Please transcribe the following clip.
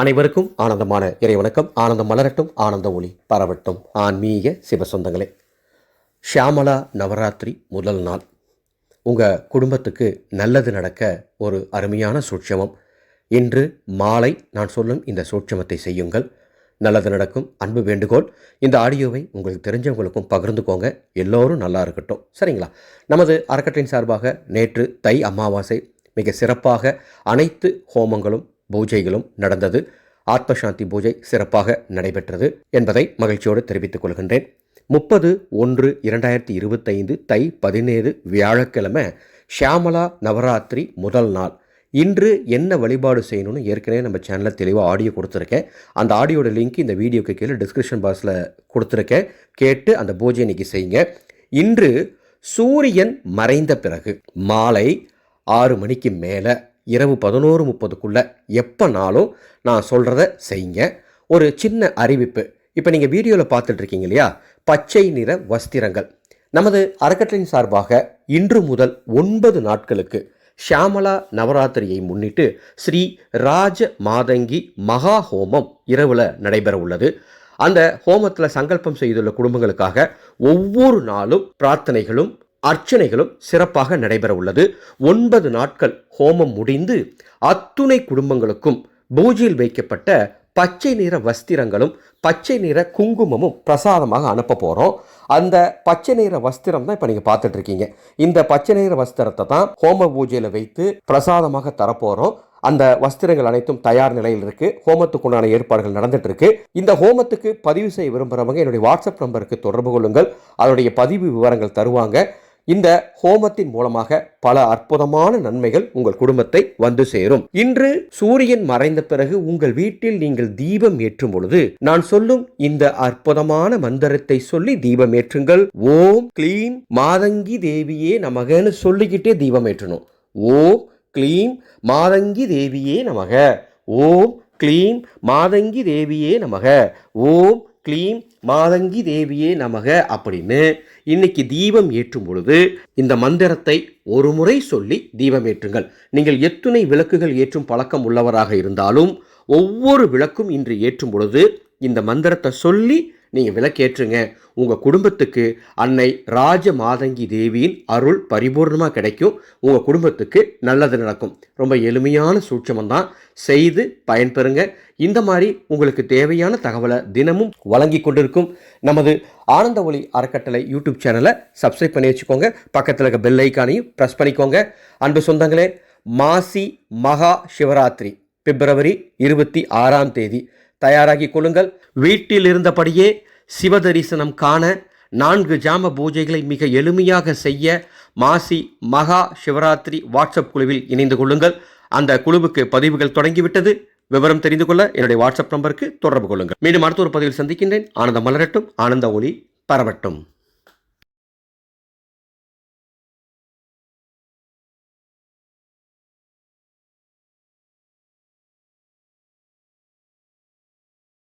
அனைவருக்கும் ஆனந்தமான இறைவணக்கம். ஆனந்தம் மலரட்டும் ஆனந்த ஒளி பரவட்டும். ஆன்மீக சிவசொந்தங்களே ஷியாமலா நவராத்திரி முதல் நாள். உங்கள் குடும்பத்துக்கு நல்லது நடக்க ஒரு அருமையான சூட்சமம். இன்று மாலை நான் சொல்லும் இந்த சூட்சமத்தை செய்யுங்கள். நல்லது நடக்கும் அன்பு வேண்டுகோள். இந்த ஆடியோவை உங்களுக்கு தெரிஞ்சவங்களுக்கும் பகிர்ந்துக்கோங்க. எல்லோரும் நல்லா இருக்கட்டும். சரிங்களா? நமது அறக்கட்டளையின் சார்பாக நேற்று தை அமாவாசை மிக சிறப்பாக அனைத்து ஹோமங்களும் பூஜைகளும் நடந்தது. ஆத்மசாந்தி பூஜை சிறப்பாக நடைபெற்றது என்பதை மகிழ்ச்சியோடு தெரிவித்துக் கொள்கின்றேன். முப்பது ஒன்று இரண்டாயிரத்தி இருபத்தைந்து தை பதினேழு வியாழக்கிழமை ஷியாமலா நவராத்திரி முதல் நாள். இன்று என்ன வழிபாடு செய்யணும்னு ஏற்கனவே நம்ம சேனலில் தெளிவாக ஆடியோ கொடுத்துருக்கேன். அந்த ஆடியோட லிங்க் இந்த வீடியோக்கு கீழே டிஸ்கிரிப்ஷன் பாக்ஸில் கொடுத்துருக்கேன். கேட்டு அந்த பூஜை இன்னைக்கு செய்யுங்க. இன்று சூரியன் மறைந்த பிறகு மாலை ஆறு மணிக்கு மேலே இரவு பதினோரு முப்பதுக்குள்ளே எப்போனாலும் நான் சொல்கிறத செய்யுங்க. ஒரு சின்ன அறிவிப்பு. இப்போ நீங்கள் வீடியோவில் பார்த்துட்டு இருக்கீங்க இல்லையா? பச்சை நிற வஸ்திரங்கள். நமது அறக்கட்டளையின் சார்பாக இன்று முதல் ஒன்பது நாட்களுக்கு ஷியாமலா நவராத்திரியை முன்னிட்டு ஸ்ரீ ராஜ மாதங்கி மகா ஹோமம் இரவில் நடைபெற உள்ளது. அந்த ஹோமத்தில் சங்கல்பம் செய்துள்ள குடும்பங்களுக்காக ஒவ்வொரு நாளும் பிரார்த்தனைகளும் அர்ச்சனைகளும் சிறப்பாக நடைபெற உள்ளது. ஒன்பது நாட்கள் ஹோமம் முடிந்து அத்துணை குடும்பங்களுக்கும் பூஜையில் வைக்கப்பட்ட பச்சை நிற வஸ்திரங்களும் பச்சை நிற குங்குமமும் பிரசாதமாக அனுப்ப போகிறோம் அந்த பச்சை நிற வஸ்திரம் தான் இப்போ நீங்கள் பார்த்துட்டு இருக்கீங்க. இந்த பச்சை நிற வஸ்திரத்தை தான் ஹோம பூஜையில் வைத்து பிரசாதமாக தரப்போகிறோம் அந்த வஸ்திரங்கள் அனைத்தும் தயார் நிலையில் இருக்கு. ஹோமத்துக்குண்டான ஏற்பாடுகள் நடந்துட்டு இருக்கு. இந்த ஹோமத்துக்கு பதிவு செய்ய விரும்புகிறவங்க என்னுடைய வாட்ஸ்அப் நம்பருக்கு தொடர்பு கொள்ளுங்கள். அதனுடைய பதிவு விவரங்கள் தருவாங்க. இந்த ஹோமத்தின் மூலமாக பல அற்புதமான நன்மைகள் உங்கள் குடும்பத்தை வந்து சேரும். இன்று சூரியன் மறைந்த பிறகு உங்கள் வீட்டில் நீங்கள் தீபம் ஏற்றும் பொழுது நான் சொல்லும் இந்த அற்புதமான மந்திரத்தை சொல்லி தீபம் ஏற்றுங்கள். ஓம் கிளீம் மாதங்கி தேவியே நமகன்னு சொல்லிக்கிட்டே தீபம் ஏற்றணும். ஓம் க்ளீம் மாதங்கி தேவியே நமக. ஓம் க்ளீம் மாதங்கி தேவியே நமக. ஓம் க்ளீம் மாதங்கி தேவியே நமக அப்படின்னு இன்னைக்கு தீபம் ஏற்றும் பொழுது இந்த மந்திரத்தை ஒரு முறை சொல்லி தீபம் ஏற்றுங்கள். நீங்கள் எத்துணை விளக்குகள் ஏற்றும் பழக்கம் உள்ளவராக இருந்தாலும் ஒவ்வொரு விளக்கும் இன்று ஏற்றும் பொழுது இந்த மந்திரத்தை சொல்லி நீங்கள் விளக்கேற்றுங்க. உங்கள் குடும்பத்துக்கு அன்னை ராஜ மாதங்கி தேவியின் அருள் பரிபூர்ணமாக கிடைக்கும். உங்கள் குடும்பத்துக்கு நல்லது நடக்கும். ரொம்ப எளிமையான சூட்சமம் தான் செய்து பயன்பெறுங்க. இந்த மாதிரி உங்களுக்கு தேவையான தகவலை தினமும் வழங்கி கொண்டிருக்கும் நமது ஆனந்த ஒளி அறக்கட்டளை யூடியூப் சேனலை சப்ஸ்கிரைப் பண்ணி வச்சுக்கோங்க. பக்கத்தில் இருக்க பெல் ஐக்கானையும் ப்ரெஸ் பண்ணிக்கோங்க. அன்பு சொந்தங்களே மாசி மகா சிவராத்திரி பிப்ரவரி இருபத்தி ஆறாம் தேதி. தயாராகி கொள்ளுங்கள். வீட்டில் இருந்தபடியே சிவதரிசனம் காண நான்கு ஜாம பூஜைகளை மிக எளிமையாக செய்ய மாசி மகா சிவராத்திரி வாட்ஸ்அப் குழுவில் இணைந்து கொள்ளுங்கள். அந்த குழுவுக்கு பதிவுகள் தொடங்கிவிட்டது. விவரம் தெரிந்து கொள்ள என்னுடைய வாட்ஸ்அப் நம்பருக்கு தொடர்பு கொள்ளுங்கள். மீண்டும் அடுத்த ஒரு பதிவில் சந்திக்கின்றேன். ஆனந்த மலரட்டும். ஆனந்த ஒளி பரவட்டும்.